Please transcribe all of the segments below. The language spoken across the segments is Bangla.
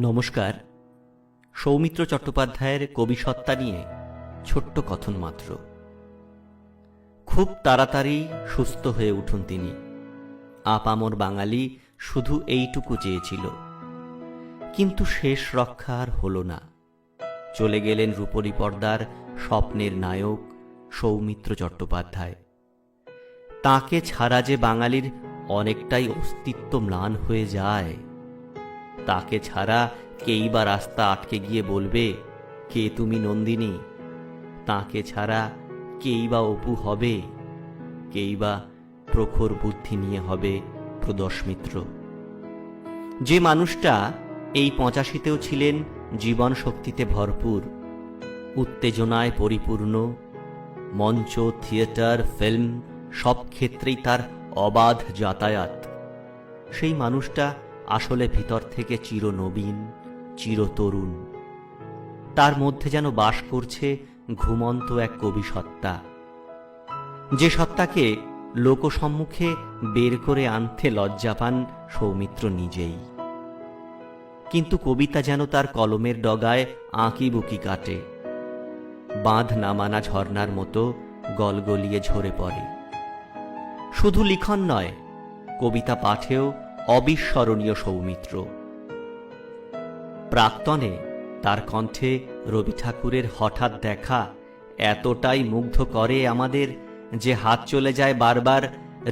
নমস্কার। সৌমিত্র চট্টোপাধ্যায়ের কবি সত্তা নিয়ে ছোট্ট কথন মাত্র। খুব তাড়াতাড়ি সুস্থ হয়ে উঠুন তিনি। আপামর বাঙালি শুধু এইটুকু চেয়েছিল। কিন্তু শেষ রক্ষা আর হল না। চলে গেলেন রূপলী পর্দার স্বপ্নের নায়ক সৌমিত্র চট্টোপাধ্যায়। তাকে ছাড়া যে বাঙালির অনেকটাই অস্তিত্ব ম্লান হয়ে যায় তাকে ছাড়া কেই বা রাস্তা আটকে গিয়ে বলবে, কে তুমি নন্দিনী? তাকে ছাড়া কেই বা অপু হবে? কেই বা প্রখর বুদ্ধি নিয়ে হবে প্রদশ মিত্র? যে মানুষটা এই পঁচাশিতেও ছিলেন জীবন শক্তিতে ভরপুর, উত্তেজনায় পরিপূর্ণ, মঞ্চ, থিয়েটার, ফিল্ম সব ক্ষেত্রেই তার অবাধ যাতায়াত। সেই মানুষটা আসলে ভিতর থেকে চির চিরনবীন চিরতরুণ তার মধ্যে যেন বাস করছে ঘুমন্ত এক কবি সত্তা। যে সত্তাকে লোকসম্মুখে বের করে আনতে লজ্জা পান সৌমিত্র নিজেই। কিন্তু কবিতা যেন তার কলমের ডগায় আঁকি বুকি কাটে। বাঁধ নামানা ঝর্ণার মতো গলগলিয়ে ঝরে পড়ে। শুধু লিখন নয়, কবিতা পাঠেও অবিস্মরণীয় সৌমিত্র। প্রাক্তনে তার কণ্ঠে রবি ঠাকুরের হঠাৎ দেখা এতটাই মুগ্ধ করে আমাদের যে হাত চলে যায় বারবার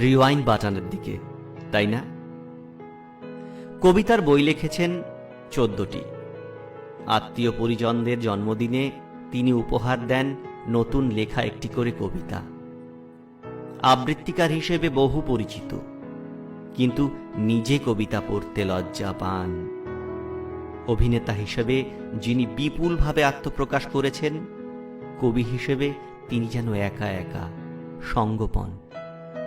রিওয়াইন বাটানের দিকে, তাই না? কবিতার বই লিখেছেন চোদ্দটি। আত্মীয় পরিজনদের জন্মদিনে তিনি উপহার দেন নতুন লেখা একটি করে কবিতা। আবৃত্তিকার হিসেবে বহু পরিচিত। কিন্তু নিজে কবিতা পড়তে লজ্জা পান। অভিনেতা হিসেবে যিনি বিপুলভাবে আত্মপ্রকাশ করেছেন, কবি হিসেবে তিনি যেন একা একা, সঙ্গপন।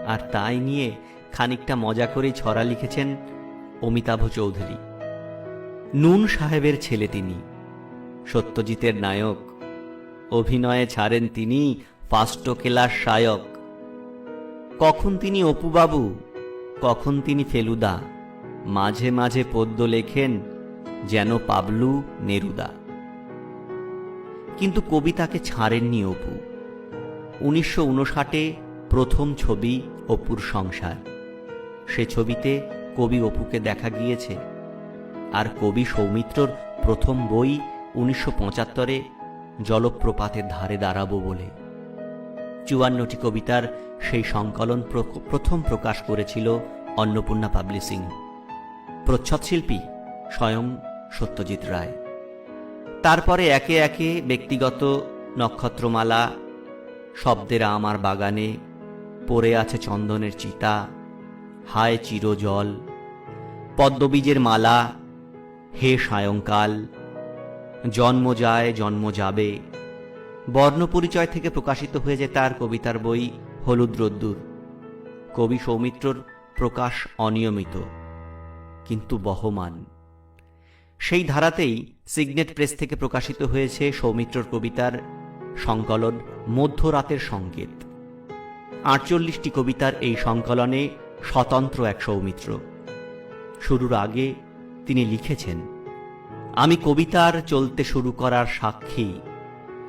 আর তাই নিয়ে খানিকটা মজা করেই ছড়া লিখেছেন অমিতাভ চৌধুরী। নুন সাহেবের ছেলে তিনি, সত্যজিতের নায়ক। অভিনয়ে ছাড়েন তিনি ফাস্ট কেলার সায়ক। কখন তিনি অপুবাবু কখন তিনি ফেলুদা? মাঝে মাঝে পদ্য লেখেন যেন পাবলু নেরুদা। কিন্তু কবিতাকে ছাড়েননি অপু। উনিশশো উনষাটে প্রথম ছবি অপুর সংসার। সে ছবিতে কবি অপুকে দেখা গিয়েছে। আর কবি সৌমিত্রর প্রথম বই উনিশশো পঁচাত্তরে জলপ্রপাতের ধারে দাঁড়াবো বলে। চুয়ান্নটি কবিতার সেই সংকলন প্র- প্রথম প্রকাশ করেছিল অন্নপূর্ণা পাবলিশিং প্রচ্ছদশিল্পী স্বয়ং সত্যজিৎ রায়। তারপরে একে একে ব্যক্তিগত নক্ষত্রমালা শব্দের আমার বাগানে, পড়ে আছে চন্দনের চিতা, হায় চিরজল। পদ্মবীজের মালা, হে সায়ংকাল, জন্ম যায়, জন্ম যাবে বর্ণপরিচয় থেকে প্রকাশিত হয়েছে তার কবিতার বই হলুদ রোদ্দুর। কবি সৌমিত্রর প্রকাশ অনিয়মিত, কিন্তু বহমান। সেই ধারাতেই সিগনেট প্রেস থেকে প্রকাশিত হয়েছে সৌমিত্রর কবিতার সংকলন মধ্যরাতের সংকেত। আটচল্লিশটি কবিতার এই সংকলনে স্বতন্ত্র এক সৌমিত্র। শুরুর আগে তিনি লিখেছেন, আমি কবিতার চলতে শুরু করার সাক্ষী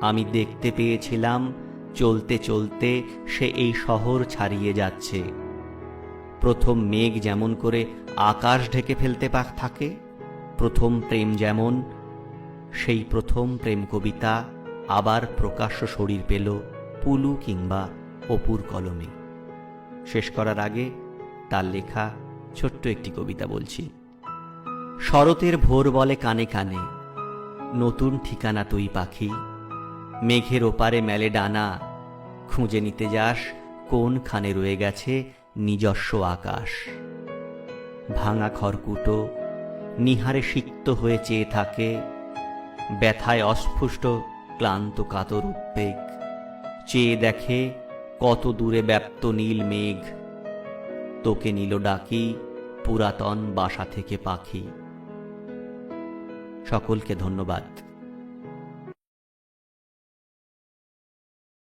আমি দেখতে পেয়েছিলাম, চলতে চলতে সে এই শহর ছাড়িয়ে যাচ্ছে। প্রথম মেঘ যেমন করে আকাশ ঢেকে ফেলতে পাক থাকে, প্রথম প্রেম যেমন, সেই প্রথম প্রেম কবিতা আবার প্রকাশ্য শরীর পেল পুলু কিংবা অপুর কলমে। শেষ করার আগে তার লেখা ছোট্ট একটি কবিতা বলছি। শরতের ভোর বলে কানে কানে, নতুন ঠিকানা তুই পাখি মেঘের ওপারে মেলে ডানা। খুঁজে নিতে যাস, কোনখানে রয়ে গেছে নিজস্ব আকাশ। ভাঙা খড়কুটো, নিহারে সিক্ত হয়ে চেয়ে থাকে। ব্যথায় অস্ফুষ্ট, ক্লান্ত কাতর উদ্বেগ। চেয়ে দেখে কত দূরে ব্যাপ্ত নীল মেঘ। তোকে নিল ডাকি পুরাতন বাসা থেকে পাখি। সকলকে ধন্যবাদ।